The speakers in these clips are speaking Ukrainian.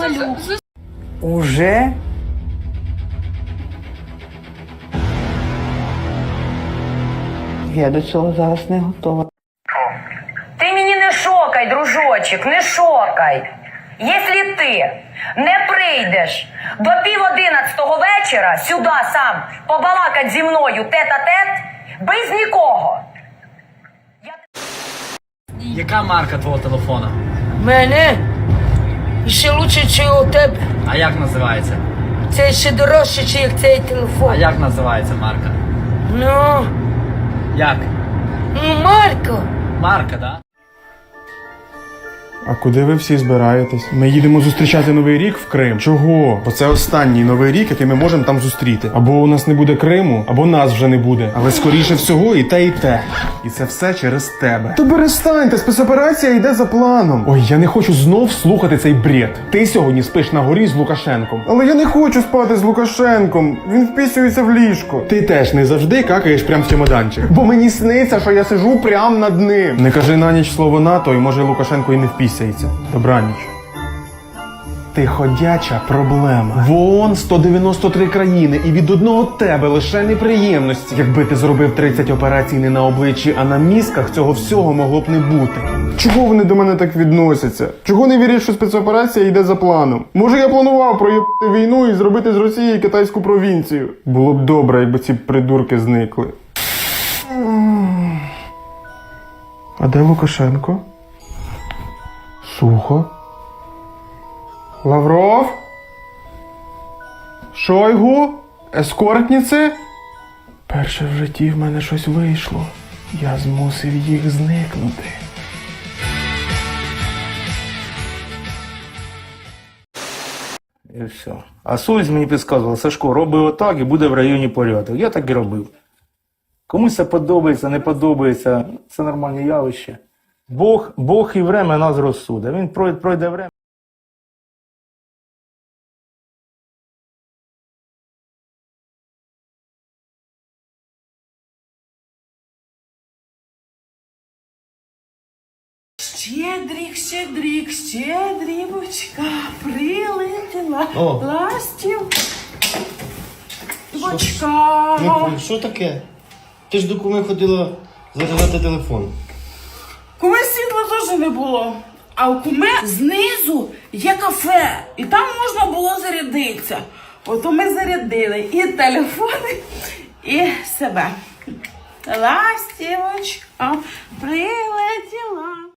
малюк. Уже? Я до цього зараз не готова. Ти мені не шокай, дружочок, не шокай. Якщо ти не прийдеш до пів одинадцятого вечора сюди сам побалакать зі мною тет-а-тет, без нікого. Яка марка твого телефона? Мене ще лучше, чи у тебе. А як називається? Це ще дорожче, чи як цей телефон. А як називається марка? Ну, Як? ну, Марко. Марка, да? А куди ви всі збираєтесь? Ми їдемо зустрічати новий рік в Крим. Чого? Бо це останній новий рік, який ми можемо там зустріти. Або у нас не буде Криму, або нас вже не буде. Але скоріше всього і те, і те. І це все через тебе. То перестаньте, спецоперація йде за планом. Ой, я не хочу знов слухати цей бред. Ти сьогодні спиш на горі з Лукашенком. Але я не хочу спати з Лукашенком. Він впісюється в ліжко. Ти теж не завжди какаєш прям в чемоданчик. Бо мені сниться, що я сижу прям над ним. Не кажи на ніч слово НАТО, і може Лукашенко і не впісяється. Добраніч. Ти ходяча проблема. В ООН 193 країни, і від одного тебе лише неприємності. Якби ти зробив 30 операцій не на обличчі, а на мізках, цього всього могло б не бути. Чого вони до мене так відносяться? Чого не вірять, що спецоперація йде за планом? Може, я планував проїбати війну і зробити з Росії китайську провінцію? Було б добре, якби ці придурки зникли. А де Лукашенко? Сухо. Лавров? Шойгу? Ескортниці? Перше в житті в мене щось вийшло. Я змусив їх зникнути. І все. А совість мені підказувала, Сашко, роби отак і буде в районі порядок. Я так і робив. Комусь це подобається, не подобається, це нормальне явище. Бог, Бог і время нас розсуде. Він пройде, пройде время. Щедрик, щедрик, щедрівочка, прилетіла О. ластів. Бочка. Що таке? Ти ж до куми ходила заряджати телефон. Теж не було. А у куме знизу є кафе, і там можна було зарядитися. Ото ми зарядили і телефони, і себе. Ластівочка прилетіла.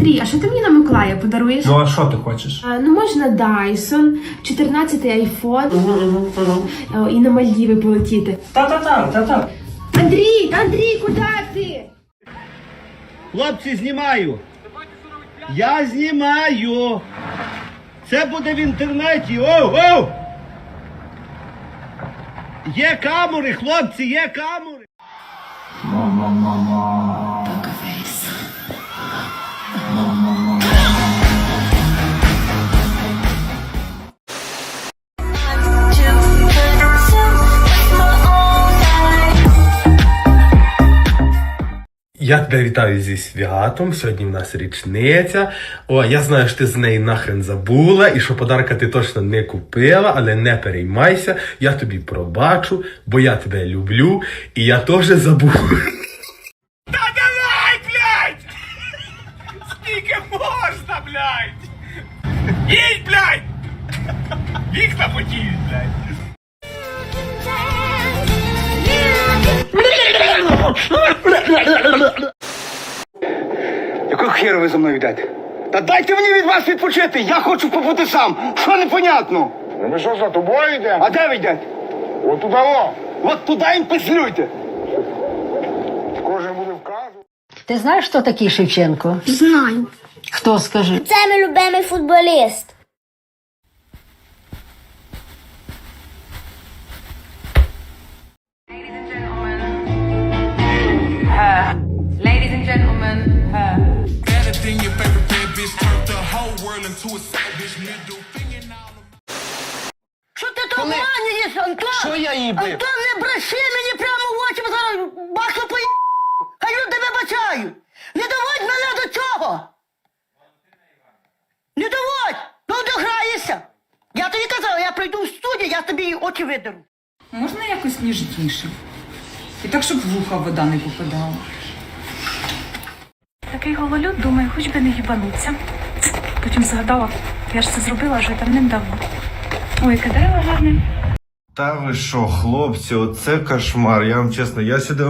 Андрій, а що ти мені на Миколая подаруєш? Ну а що ти хочеш? А, ну можна Dyson, 14 айфон О, і на Мальдіви полетіти. Та-та-та, та-та. Андрій, Андрій, куди ти? Хлопці, знімаю. Я знімаю. Це буде в інтернеті. Оу, оу! Є камери, хлопці, є камери. Я тебе вітаю зі святом. Сьогодні в нас річниця. О, я знаю, що ти з неї нахрен забула, і що подарка ти точно не купила, але не переймайся, я тобі пробачу, бо я тебе люблю, і я теж забув. Та давай, блядь! Скільки можна, блядь! Їдь, блядь! Вікна потіють, блядь! Яку херу ви за мною йдете? Та дайте мені від вас відпочити, я хочу побути сам. Що непонятно? Ми що за тобою йдемо? А де ви йдете? От туди о! От туди їм песлюйте. Кожен буде вказувати. Ти знаєш, хто такий Шевченко? Знаю. Хто скажи? Це мій любимий футболіст. Що обманюєш, Антон! Що я їй бив? Антон, не бреши мені прямо в очі, бо зараз бахну по Хай люди вибачають! Не доводь мене до цього! Не доводь! Ну дограєшся! Я тобі казав, я прийду в студію, я тобі очі видеру. Можна якось ніжніше? І так, щоб вуха вода не попадала. Такий гололюд, думаю, хоч би не їбануться. Потім згадала, я ж це зробила вже давним-давно. Ой, дерево гарне. Та ви що, хлопці, оце кошмар. Я вам чесно, я сюди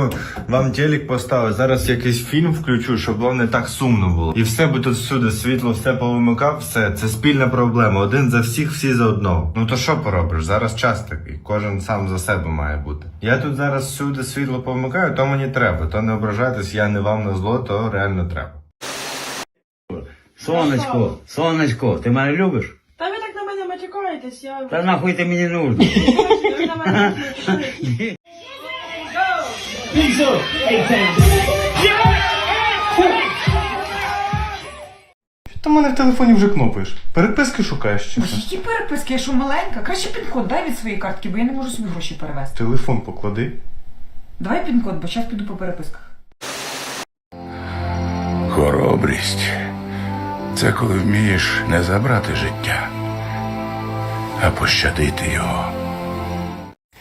вам телек поставив. Зараз якийсь фільм включу, щоб вам не так сумно було. І все би тут всюди світло, все повимикав, все. Це спільна проблема. Один за всіх, всі за одного. Ну то що поробиш? Зараз час такий. Кожен сам за себе має бути. Я тут зараз всюди світло повимикаю, то мені треба. То не ображайтесь, я не вам на зло, то реально треба. Сонечко, сонечко, ти мене любиш? Та матюкаєтесь, я... Та нахуй ти мені нужен. Ви на мене матюкаєтесь. Що в мене в телефоні вже кнопаєш? Переписки шукаєш чи що? Які переписки, я що маленька? Краще пін-код дай від своєї картки, бо я не можу собі гроші перевести. Телефон поклади. Давай пін-код, бо зараз піду по переписках. Хоробрість це коли вмієш не забрати життя, а пощадити його.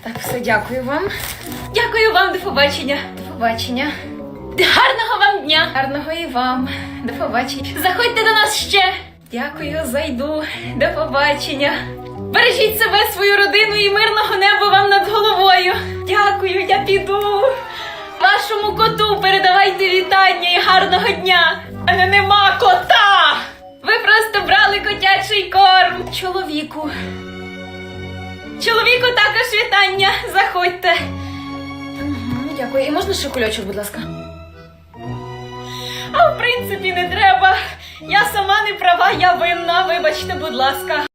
Так, все, дякую вам. Дякую вам, до побачення. До побачення. Гарного вам дня! Гарного і вам. До побачення. Заходьте до нас ще. Дякую, зайду. До побачення. Бережіть себе, свою родину і мирного неба вам над головою. Дякую, я піду. Вашому коту передавайте вітання і гарного дня. У мене нема кота. Ви просто брали котячий корм. Чоловіку. Чоловіку також вітання. Заходьте. Угу, Дякую. І можна ще кульочок, будь ласка? А в принципі не треба. Я сама не права, я винна. Вибачте, будь ласка.